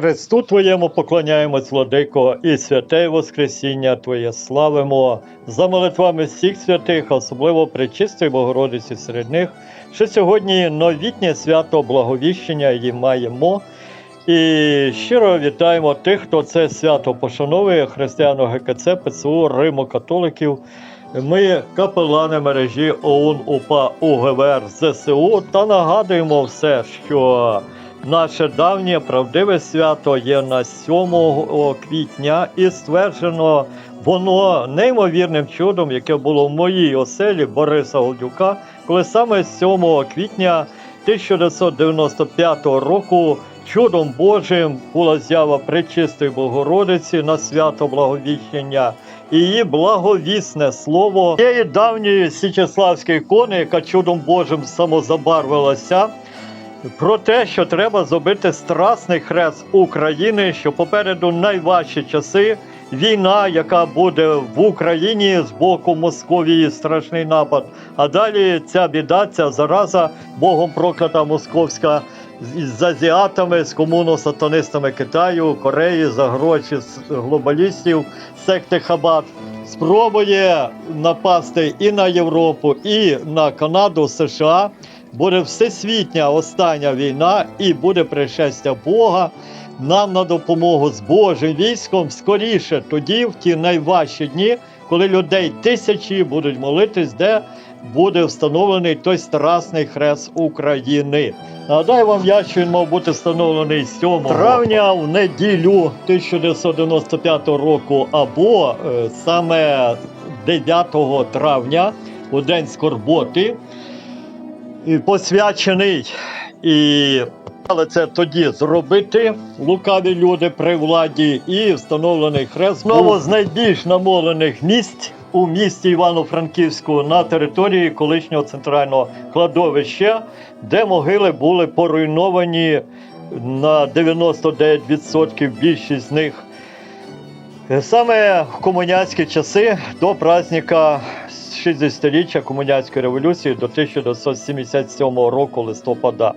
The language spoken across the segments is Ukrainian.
Христу Твоєму поклоняємось, владико, і святе Воскресіння Твоє славимо за молитвами всіх святих, особливо Пречистої Богородиці серед них, що сьогодні новітнє свято Благовіщення її маємо. І щиро вітаємо тих, хто це свято пошановує християн ГКЦ, ПЦУ, Римо католиків. Ми капелани мережі ОУН УПА УГВР ЗСУ та нагадуємо все, що наше давнє правдиве свято є на 7 квітня і стверджено воно неймовірним чудом, яке було в моїй оселі Бориса Голдюка, коли саме 7 квітня 1995 року чудом Божим була з'ява Пречистої Богородиці на свято Благовіщення. Її благовісне слово тієї давньої Січеславської ікони, яка чудом Божим самозабарвилася, про те, що треба зробити страсний хрест України, що попереду найважчі часи. Війна, яка буде в Україні з боку Московії, страшний напад. А далі ця біда, ця зараза, Богом проклята московська з- азіатами, з комуно-сатанистами Китаю, Кореї за гроші з глобалістів, секти Хабат. Спробує напасти і на Європу, і на Канаду, США. Буде всесвітня остання війна, і буде пришестя Бога нам на допомогу з Божим військом скоріше, тоді, в ті найважчі дні, коли людей тисячі будуть молитись, де буде встановлений той страсний хрест України. Нагадаю вам я, що він мав бути встановлений 7 травня в неділю 1995 року, або е, саме 9 травня, у день скорботи, посвячений. І але це тоді зробити лукаві люди при владі і встановлений хрест знову з найбільш намолених місць у місті Івано-Франківську на території колишнього центрального кладовища, де могили були поруйновані на 99% більшість з них. Саме в комуняцькі часи до праздника 60-річчя комуняцької революції до 1977 року листопада.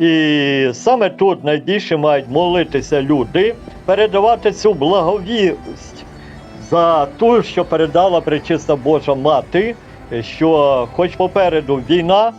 І саме тут найбільше мають молитися люди, передавати цю благовість за ту, що передала Пречиста Божа Мати, що хоч попереду війна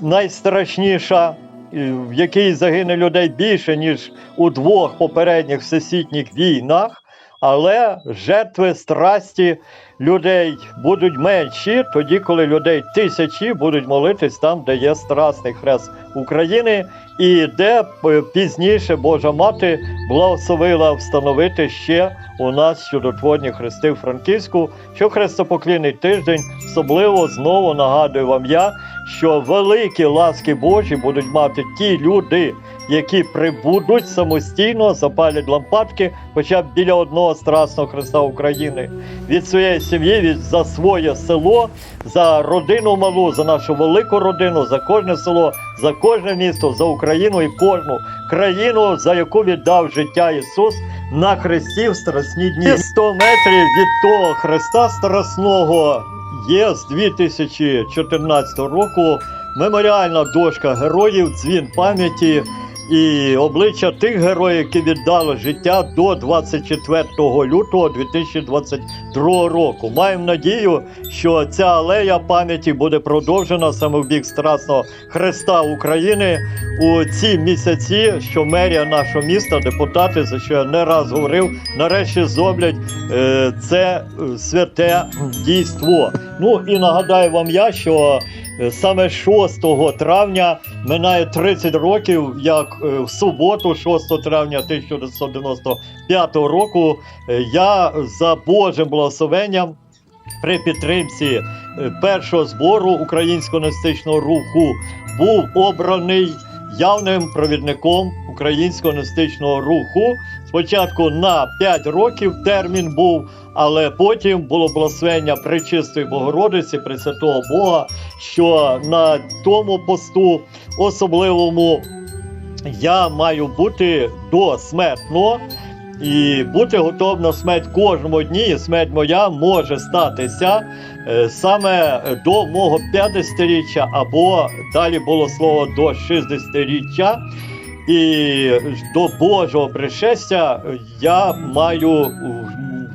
найстрашніша, в якій загине людей більше, ніж у двох попередніх всесвітніх війнах, але жертви страсті людей будуть менші, тоді, коли людей тисячі будуть молитись там, де є страсний хрест України, і де е, пізніше Божа Мати благословила встановити ще у нас чудотворні хрести в Франківську, що хрестопоклінний тиждень особливо знову нагадую вам я, що великі ласки Божі будуть мати ті люди, які прибудуть самостійно, запалять лампадки, хоча б біля одного страсного Христа України, від своєї сім'ї, від за своє село, за родину малу, за нашу велику родину, за кожне село, за кожне місто, за Україну і кожну країну, за яку віддав життя Ісус на хресті в страсні дні. 100 метрів від того Христа Страсного є з 2014 року меморіальна дошка героїв, дзвін пам'яті і обличчя тих героїв, які віддали життя до 24 лютого 2022 року. Маємо надію, що ця алея пам'яті буде продовжена саме в бік Страсного Христа України у ці місяці, що мерія нашого міста, депутати, за що я не раз говорив, нарешті зроблять е, це е, святе дійство. Ну і нагадаю вам я, що саме 6 травня минає 30 років, як е, в суботу, 6 травня 1995 року, е, я за Божим благословенням при підтримці е, першого збору українського національного руху був обраний явним провідником українського національного руху. Спочатку на 5 років термін був, але потім було благословення Пречистої Богородиці, Пресвятого Бога, що на тому посту особливому я маю бути до смертно і бути готовим на смерть кожному дні. І смерть моя може статися е, саме до мого 50-річчя, або далі було слово до 60-річчя. І до Божого пришестя я маю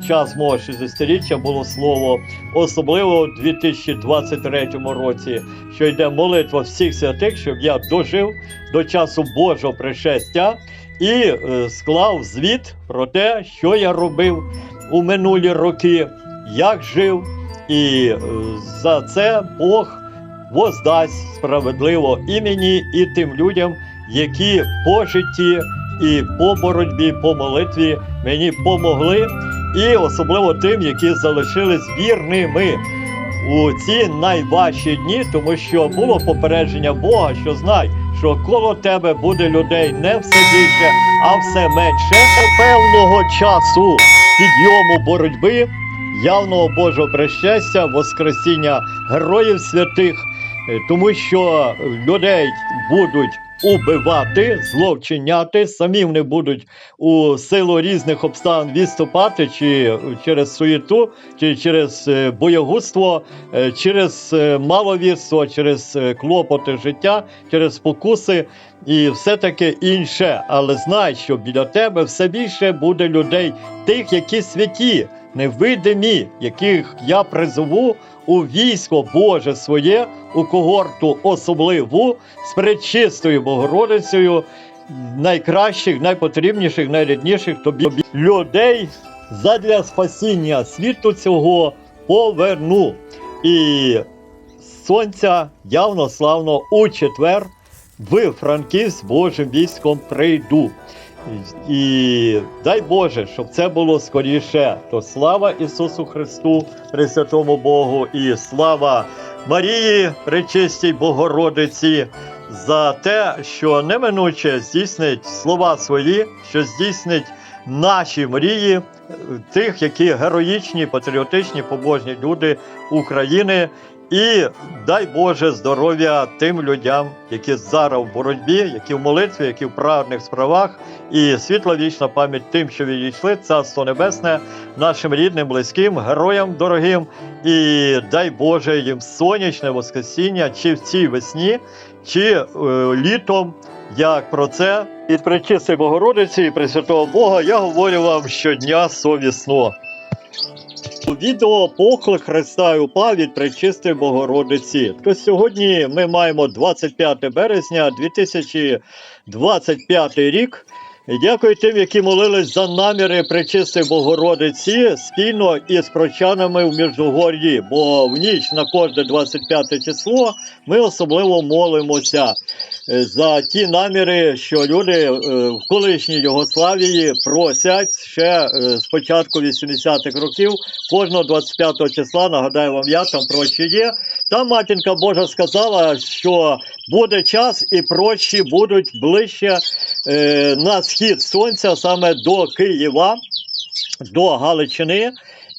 час мого 60-річчя було слово, особливо в 2023 році, що йде молитва всіх святих, щоб я дожив до часу Божого пришестя і е, склав звіт про те, що я робив у минулі роки, як жив, і е, за це Бог воздасть справедливо і мені, і тим людям, які по житті і по боротьбі, по молитві мені помогли, і особливо тим, які залишились вірними у ці найважчі дні, тому що було попередження Бога, що знай, що коло тебе буде людей не все більше, а все менше. Певного часу підйому боротьби, явного Божого прещастя, Воскресіння героїв святих, е, тому що людей будуть убивати, зловчиняти, самі вони будуть у силу різних обставин відступати, чи через суєту, чи через е, боягузтво, е, через е, маловірство, через клопоти життя, через спокуси і все таке інше. Але знай, що біля тебе все більше буде людей, тих, які святі, невидимі, яких я призову у військо Боже своє, у когорту особливу з пречистою Богородицею, найкращих, найпотрібніших, найрідніших тобі людей задля спасіння світу цього поверну. І сонця явно славно у четвер в Франківськ Божим військом прийду. І дай Боже, щоб це було скоріше. То слава Ісусу Христу, Пресвятому Богу, і слава Марії, Пречистій Богородиці, за те, що неминуче здійснить слова свої, що здійснить наші мрії, е, тих, які героїчні, патріотичні, побожні люди України. І дай Боже здоров'я тим людям, які зараз в боротьбі, які в молитві, які в праведних справах, і світла вічна пам'ять тим, що відійшли, царство небесне, нашим рідним, близьким, героям дорогим. І дай Боже їм сонячне воскресіння, чи в цій весні, чи е, літом. Як про це від Пречистої Богородиці і Пресвятого Бога я говорю вам щодня совісно. Відео поклик Христа і упав від Пречистої Богородиці. То сьогодні ми маємо 25 березня 2025 рік. Дякую тим, які молились за наміри Пречистої Богородиці спільно із прочанами в Міжугор'ї, бо в ніч на кожне 25 число ми особливо молимося за ті наміри, що люди е, в колишній Югославії просять ще е, з початку 80-х років кожного 25 числа. Нагадаю вам, я там прощі є. Там матінка Божа сказала, що буде час і прощі будуть ближче е, на схід сонця, саме до Києва, до Галичини.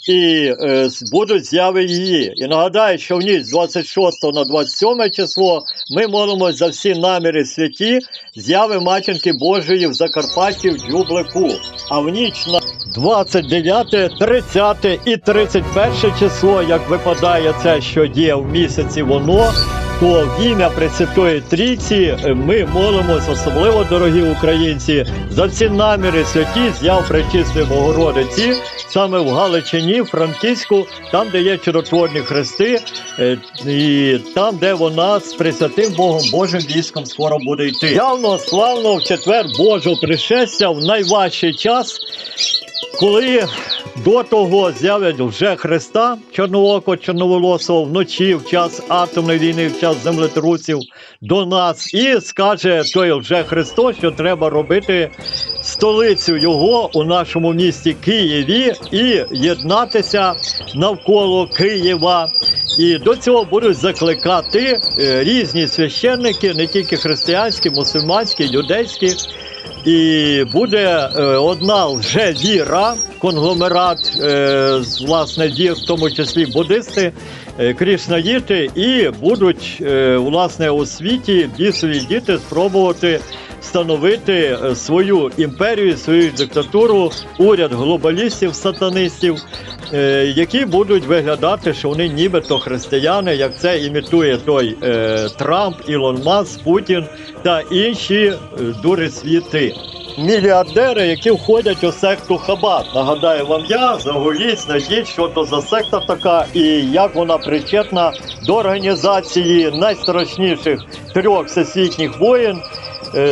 І е, будуть зяви її. І нагадаю, що в ніч з 26 на 27 число ми молимось за всі наміри святі, зяви матінки Божої в Закарпатті в Дюблику. А в ніч на 29, 30 і 31 число, як випадає це, що є в місяці воно, то в ім'я Пресвятої Трійці е, ми молимось, особливо дорогі українці, за всі наміри святі з'яв Пречистої Богородиці, саме в Галичині, в Франківську, там, де є чудотворні хрести, е, і там, де вона з Пресвятим Богом Божим військом скоро буде йти. Явно, славно в четвер Божого пришестя в найважчий час, коли до того з'являть вже Христа чорноокого, чорноволосого вночі, в час атомної війни, в час землетрусів до нас, і скаже той вже Христос, що треба робити столицю його у нашому місті Києві і єднатися навколо Києва. І до цього будуть закликати е, різні священники, не тільки християнські, мусульманські, юдейські. І буде е, одна лжевіра, конгломерат, е, власне, вір, в тому числі буддисти, е, крішнаїти, і будуть е, власне у світі бісові діти спробувати встановити свою імперію, свою диктатуру, уряд глобалістів, сатанистів, які будуть виглядати, що вони нібито християни, як це імітує той Трамп, Ілон Маск, Путін та інші дури світи. Мільярдери, які входять у секту Хабат. Нагадаю вам я, загуліть, знайдіть, що то за секта така і як вона причетна до організації найстрашніших трьох всесвітніх воєн, е,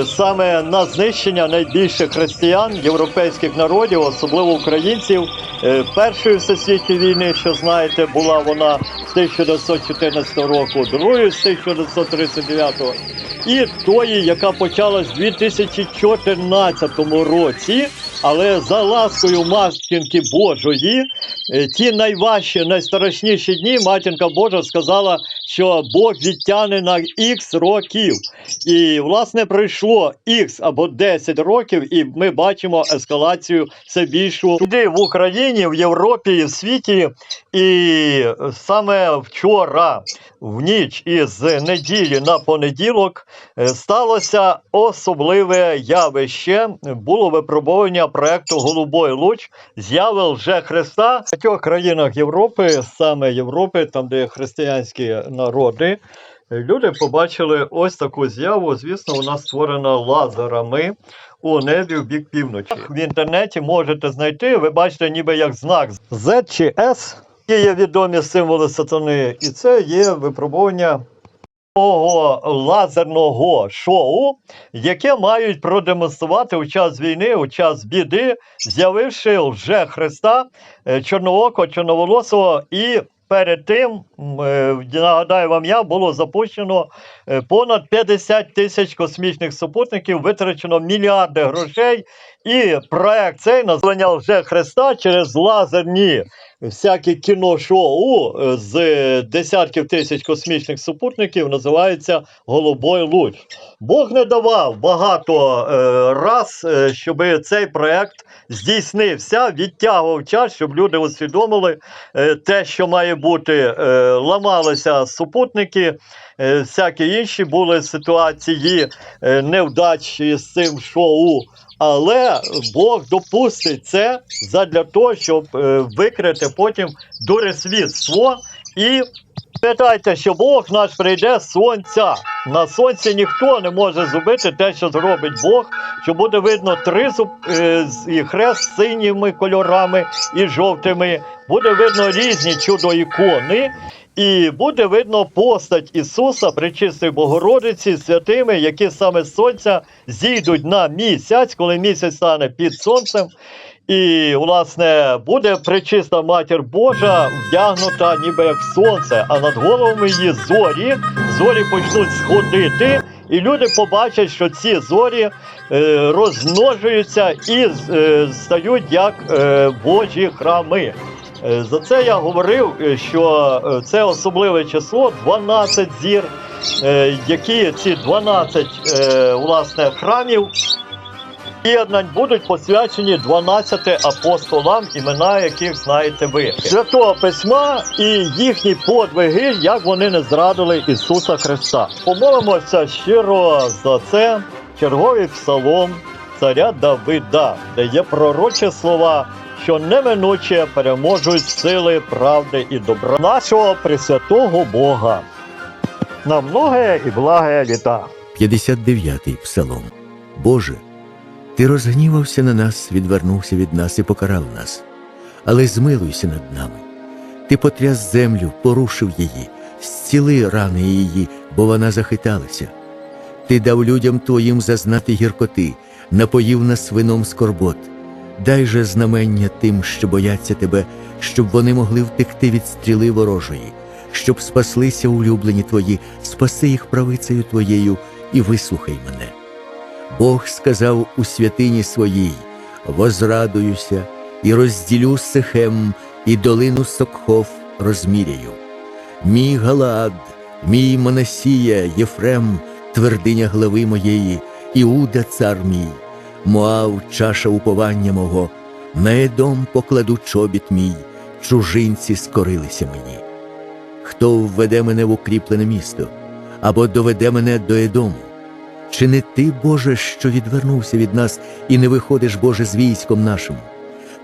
саме на знищення найбільших християн, європейських народів, особливо українців. Е, Першої всесвітньої війни, що знаєте, була вона з 1914 року, другої з 1939 і тої, яка почалась в 2014 році, але за ласкою матінки Божої, е, ті найважчі, найстрашніші дні матінка Божа сказала, що Бог відтягне на ікс років. І власне пройшло ікс або 10 років, і ми бачимо ескалацію все більшу туди в Україні, в Європі і в світі. І саме вчора, в ніч із неділі на понеділок, е, сталося особливе явище. Було випробування проекту Голубой луч з'яви лже Христа в багатьох країнах Європи, саме Європи, там де християнські народи. Люди побачили ось таку з'яву. Звісно, вона створена лазерами у небі в бік півночі. В інтернеті можете знайти. Ви бачите, ніби як знак Z чи S, є відомі символи сатани, і це є випробування лазерного шоу, яке мають продемонструвати у час війни, у час біди, з'явивши вже Христа е, чорноокого, чорноволосого і. Перед тим, е, нагадаю вам я, було запущено е, понад 50 тисяч космічних супутників, витрачено мільярди грошей, і проект цей названня вже Христа через лазерні всякі кіношоу е, з десятків тисяч космічних супутників називається Голубой луч. Бог не давав багато е, раз, е, щоб цей проект здійснився, відтягував час, щоб люди усвідомили е, те, що має бути, е, ламалися супутники, е, всякі інші були ситуації е, невдачі з цим шоу. Але Бог допустить це задля того, щоб е, викрити потім дуресвітство і Пам'ятайте, що Бог наш прийде з сонця. На сонці ніхто не може зробити те, що зробить Бог, що буде видно тризуб е, з- і хрест синіми кольорами і жовтими. Буде видно різні чудо ікони. І буде видно постать Ісуса, Пречистої Богородиці, святими, які саме сонця зійдуть на місяць, коли місяць стане під сонцем. І, власне, буде пречиста матір Божа вдягнута ніби як сонце, а над головами її зорі, зорі почнуть сходити, і люди побачать, що ці зорі е, розмножуються і е, стають як е, Божі храми. Е, За це я говорив, е, що е, це особливе число 12 зір, які ці 12 е, власне храмів Єднань будуть посвячені 12 апостолам, імена яких знаєте ви. Святого письма і їхні подвиги, як вони не зрадили Ісуса Христа. Помолимося щиро за це. Черговий псалом царя Давида, де є пророчі слова, що неминуче переможуть сили правди і добра нашого Пресвятого Бога. На многе і благе літа. 59-й псалом. Боже, Ти розгнівався на нас, відвернувся від нас і покарав нас, але змилуйся над нами. Ти потряс землю, порушив її, зціли рани її, бо вона захиталася. Ти дав людям твоїм зазнати гіркоти, напоїв нас вином скорбот. Дай же знамення тим, що бояться тебе, щоб вони могли втекти від стріли ворожої, щоб спаслися улюблені твої, спаси їх правицею твоєю і вислухай мене. Бог сказав у святині своїй: возрадуюся і розділю Сихем і долину Сокхов розміряю. Мій Галаад, мій Манасія, Єфрем, твердиня глави моєї, Іуда цар мій, Моав, чаша уповання мого, на Едом покладу чобіт мій, чужинці скорилися мені. Хто введе мене в укріплене місто, або доведе мене до Едому? Чи не ти, Боже, що відвернувся від нас і не виходиш, Боже, з військом нашим?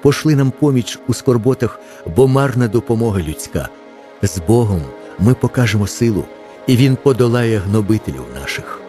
Пошли нам поміч у скорботах, бо марна допомога людська. З Богом ми покажемо силу, і Він подолає гнобителів наших.